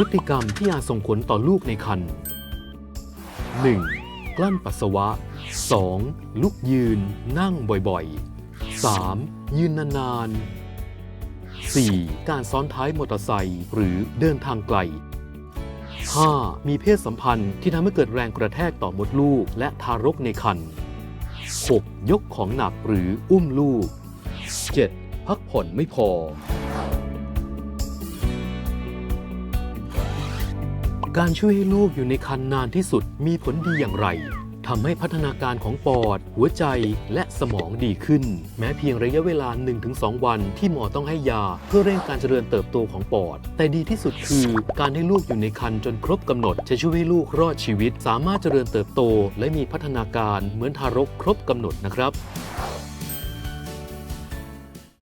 พฤติกรรมที่อาจส่งผลต่อลูกในครรภ์ 1. กลั้นปัสสาวะ 2. ลุกยืน นั่งบ่อยๆ 3. ยืนนานๆ 4. การซ้อนท้ายมอเตอร์ไซค์หรือเดินทางไกล 5. มีเพศสัมพันธ์ที่ทำให้เกิดแรงกระแทกต่อมดลูกและทารกในครรภ์ 6. ยกของหนักหรืออุ้มลูก 7. พักผ่อนไม่พอ การช่วยให้ลูกอยู่ในครรภ์นานที่สุดมีผลดีอย่างไรทำให้พัฒนาการของปอด หัวใจและสมองดีขึ้น แม้เพียงระยะเวลา 1-2 วันที่หมอต้องให้ยา เพื่อเร่งการเจริญเติบโตของปอด แต่ดีที่สุดคือ การให้ลูกอยู่ในครรภ์จนครบกำหนด จะช่วยให้ลูกรอดชีวิต สามารถเจริญเติบโต และมีพัฒนาการเหมือนทารกครบกำหนดนะครับ